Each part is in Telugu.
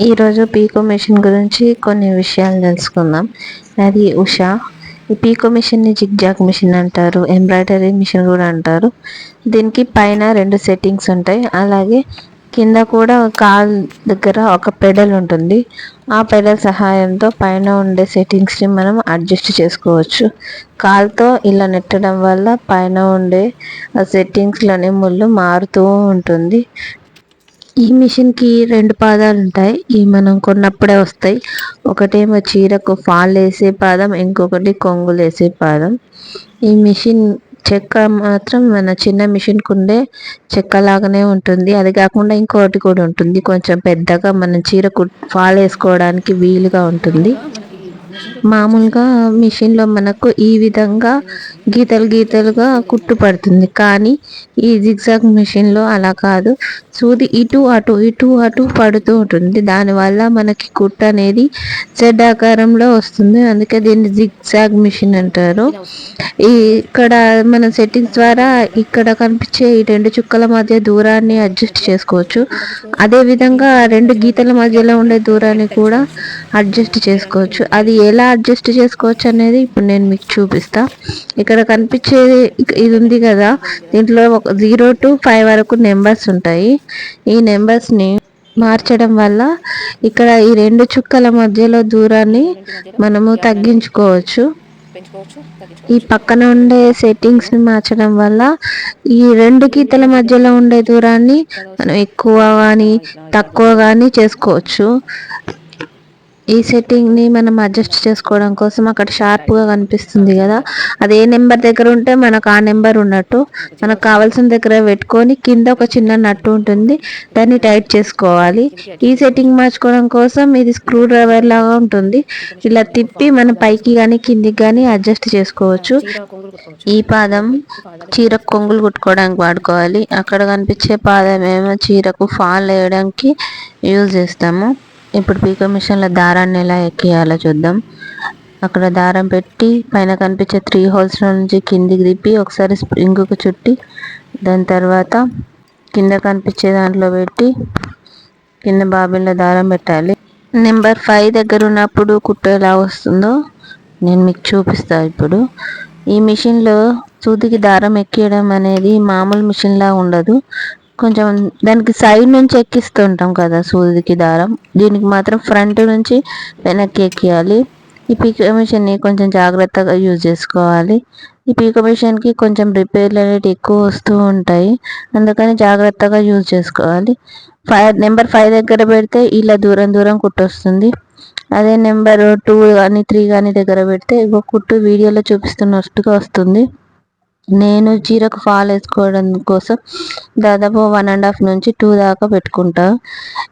ఈరోజు పీకో మిషన్ గురించి కొన్ని విషయాలు తెలుసుకుందాం. అది ఉషా. ఈ పీకో మిషన్ని జిగ్జాగ్ మిషన్ అంటారు ఎంబ్రాయిడరీ మిషన్ కూడా అంటారు. దీనికి పైన రెండు సెట్టింగ్స్ ఉంటాయి. అలాగే కింద కూడా కాల్ దగ్గర ఒక పెడల్ ఉంటుంది. ఆ పెడల్ సహాయంతో పైన ఉండే సెట్టింగ్స్ని మనం అడ్జస్ట్ చేసుకోవచ్చు. కాల్తో ఇలా నెట్టడం వల్ల పైన ఉండే సెట్టింగ్స్లోని ముళ్ళు మారుతూ ఉంటుంది. ఈ మిషన్కి రెండు పాదాలు ఉంటాయి ఇవి మనం కొన్నప్పుడే వస్తాయి. ఒకటేమో చీరకు ఫాల్ వేసే పాదం ఇంకొకటి కొంగులు వేసే పాదం. ఈ మిషన్ చెక్క మాత్రం మన చిన్న మిషన్కి ఉండే చెక్క లాగానే ఉంటుంది. అది కాకుండా ఇంకోటి కూడా ఉంటుంది. కొంచెం పెద్దగా మన చీరకు ఫాల్ వేసుకోవడానికి వీలుగా ఉంటుంది. మామూలుగా మిషన్లో మనకు ఈ విధంగా గీతలు గీతలుగా కుట్టు పడుతుంది. కానీ ఈ జిగ్జాగ్ మిషన్లో అలా కాదు. సూది ఇటు అటు ఇటు అటు పడుతూ ఉంటుంది. దానివల్ల మనకి కుట్టు అనేది జెడ్ ఆకారంలో వస్తుంది. అందుకే దీన్ని జిగ్జాగ్ మిషన్ అంటారు. ఈ ఇక్కడ మన సెట్టింగ్స్ ద్వారా ఇక్కడ కనిపించే ఈ రెండు చుక్కల మధ్య దూరాన్ని అడ్జస్ట్ చేసుకోవచ్చు. అదే విధంగా రెండు గీతల మధ్యలో ఉండే దూరాన్ని కూడా అడ్జస్ట్ చేసుకోవచ్చు. అది ఎలా అడ్జస్ట్ చేసుకోవచ్చు అనేది ఇప్పుడు నేను మీకు చూపిస్తా. ఇక్కడ కనిపించేది ఇది ఉంది కదా. దీంట్లో ఒక జీరో టు ఫైవ్ వరకు నెంబర్స్ ఉంటాయి. ఈ నెంబర్స్ని మార్చడం వల్ల ఇక్కడ ఈ రెండు చుక్కల మధ్యలో దూరాన్ని మనము తగ్గించుకోవచ్చు. ఈ పక్కన ఉండే సెట్టింగ్స్ని మార్చడం వల్ల ఈ రెండు గీతల మధ్యలో ఉండే దూరాన్ని మనం ఎక్కువ కానీ తక్కువ కానీ చేసుకోవచ్చు. ఈ సెట్టింగ్ని మనం అడ్జస్ట్ చేసుకోవడం కోసం అక్కడ షార్ప్గా కనిపిస్తుంది కదా. అది ఏ నెంబర్ దగ్గర ఉంటే మనకు ఆ నెంబర్ ఉన్నట్టు. మనకు కావాల్సిన దగ్గర పెట్టుకొని కింద ఒక చిన్న నట్టు ఉంటుంది. దాన్ని టైట్ చేసుకోవాలి. ఈ సెట్టింగ్ మార్చుకోవడం కోసం ఇది స్క్రూ డ్రైవర్ లాగా ఉంటుంది. ఇలా తిప్పి మనం పైకి కానీ కిందికి కానీ అడ్జస్ట్ చేసుకోవచ్చు. ఈ పాదం చీర కొంగులు కుట్టుకోవడానికి వాడుకోవాలి. అక్కడ కనిపించే పాదం ఏమో చీరకు ఫాల్ వేయడానికి యూజ్ చేస్తాము. ఇప్పుడు పీకో మిషన్లో దారాన్ని ఎలా ఎక్కియాలో చూద్దాం. అక్కడ దారం పెట్టి పైన కనిపించే త్రీ హోల్స్ నుంచి కిందికి తిప్పి ఒకసారి స్ప్రింగ్కు చుట్టి దాని తర్వాత కింద కనిపించే దాంట్లో పెట్టి కింద బాబిన్లో దారం పెట్టాలి. నెంబర్ ఫైవ్ దగ్గర ఉన్నప్పుడు కుట్టు ఎలా వస్తుందో నేను మీకు చూపిస్తాను ఇప్పుడు. ఈ మిషన్లో సూదికి దారం ఎక్కియడం అనేది మామూలు మిషన్లా ఉండదు. కొంచెం దానికి సైడ్ నుంచి ఎక్కిస్తుంటాం కదా సూదికి దారం. దీనికి మాత్రం ఫ్రంట్ నుంచి వెనక్కి ఎక్కియాలి. ఈ పీకో మిషన్ని కొంచెం జాగ్రత్తగా యూజ్ చేసుకోవాలి. ఈ పీకో మిషన్కి కొంచెం రిపేర్లు అనేవి ఎక్కువ వస్తూ ఉంటాయి. అందుకని జాగ్రత్తగా యూజ్ చేసుకోవాలి. ఫైవ్ నెంబర్ ఫైవ్ దగ్గర పెడితే ఇలా దూరం దూరం కుట్టొస్తుంది అదే నెంబర్ టూ కానీ త్రీ కానీ దగ్గర పెడితే ఇగో కుట్టు వీడియోలో చూపిస్తున్నట్టుగా వస్తుంది. నేను చీరకు ఫాల్ వేసుకోవడం కోసం దాదాపు వన్ అండ్ హాఫ్ నుంచి టూ దాకా పెట్టుకుంటా.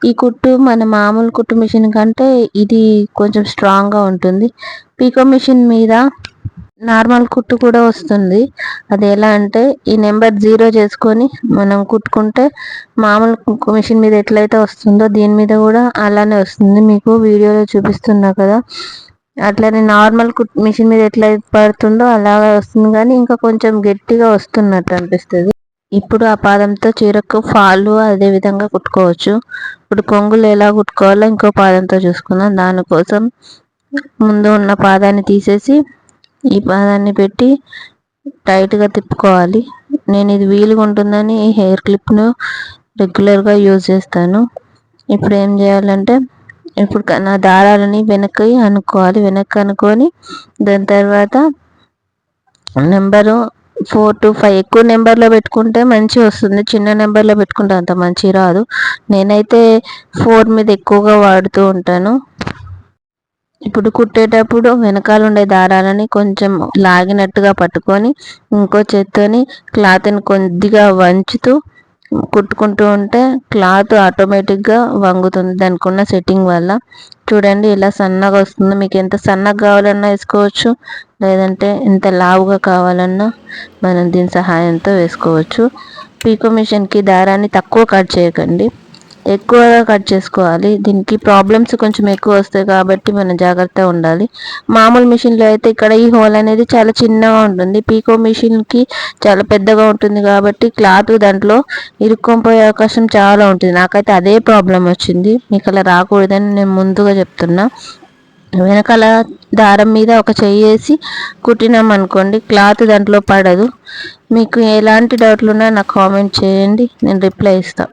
ఈ కుట్టు మన మామూలు కుట్టు మిషన్ కంటే ఇది కొంచెం స్ట్రాంగ్గా ఉంటుంది. పీకో మిషన్ మీద నార్మల్ కుట్టు కూడా వస్తుంది. అది ఎలా అంటే ఈ నెంబర్ జీరో చేసుకొని మనం కుట్టుకుంటే మామూలు మిషన్ మీద ఎట్లయితే వస్తుందో దీని మీద కూడా అలానే వస్తుంది. మీకు వీడియోలో చూపిస్తున్నా కదా. అట్లనే నార్మల్ కుట్ మిషన్ మీద ఎట్లా పడుతుందో అలాగా వస్తుంది కానీ ఇంకా కొంచెం గట్టిగా వస్తున్నట్టు అనిపిస్తుంది. ఇప్పుడు ఆ పాదంతో చీరకు ఫాలు అదే విధంగా కుట్టుకోవచ్చు. ఇప్పుడు కొంగులు ఎలా కుట్టుకోవాలో ఇంకో పాదంతో చూసుకుందాం. దానికోసం ముందు ఉన్న పాదాన్ని తీసేసి ఈ పాదాన్ని పెట్టి టైట్గా తిప్పుకోవాలి. నేను ఇది వీలుగా ఉంటుందని ఈ హెయిర్ క్లిప్ను రెగ్యులర్గా యూజ్ చేస్తాను. ఇప్పుడు ఏం చేయాలంటే ఇప్పుడు నా దారాలని వెనక్కి అనుకోవాలి వెనక్కి అనుకొని దాని తర్వాత నెంబరు ఫోర్ టు ఫైవ్ ఎక్కువ నెంబర్లో పెట్టుకుంటే మంచిగా వస్తుంది. చిన్న నెంబర్లో పెట్టుకుంటే అంత మంచి రాదు. నేనైతే ఫోర్ మీద ఎక్కువగా వాడుతూ ఉంటాను. ఇప్పుడు కుట్టేటప్పుడు వెనకాల ఉండే దారాలని కొంచెం లాగినట్టుగా పట్టుకొని ఇంకో చేత్తోని క్లాత్ని కొద్దిగా వంచుతూ కుట్టుకుంటూ ఉంటే క్లాత్ ఆటోమేటిక్గా వంగుతుంది. దానికి ఉన్న సెట్టింగ్ వల్ల. చూడండి ఇలా సన్నగా వస్తుంది. మీకు ఎంత సన్నగా కావాలన్నా వేసుకోవచ్చు. లేదంటే ఎంత లావుగా కావాలన్నా మనం దీని సహాయంతో వేసుకోవచ్చు. పీకో మిషన్కి దారాన్ని తక్కువ కట్ చేయకండి. ఎక్కువగా కట్ చేసుకోవాలి. దీనికి ప్రాబ్లమ్స్ కొంచెం ఎక్కువ వస్తాయి కాబట్టి మనం జాగ్రత్తగా ఉండాలి. మామూలు మిషన్లో అయితే ఇక్కడ ఈ హోల్ అనేది చాలా చిన్నగా ఉంటుంది. పీకో మిషన్కి చాలా పెద్దగా ఉంటుంది కాబట్టి క్లాత్ దాంట్లో ఇరుక్కొని అవకాశం చాలా ఉంటుంది. నాకైతే అదే ప్రాబ్లం వచ్చింది. మీకు అలా రాకూడదని నేను ముందుగా చెప్తున్నా. వెనకాల దారం మీద ఒక చెయ్యి వేసి కుట్టినాం అనుకోండి క్లాత్ దాంట్లో పడదు. మీకు ఎలాంటి డౌట్లు ఉన్నా నాకు కామెంట్ చేయండి. నేను రిప్లై ఇస్తాను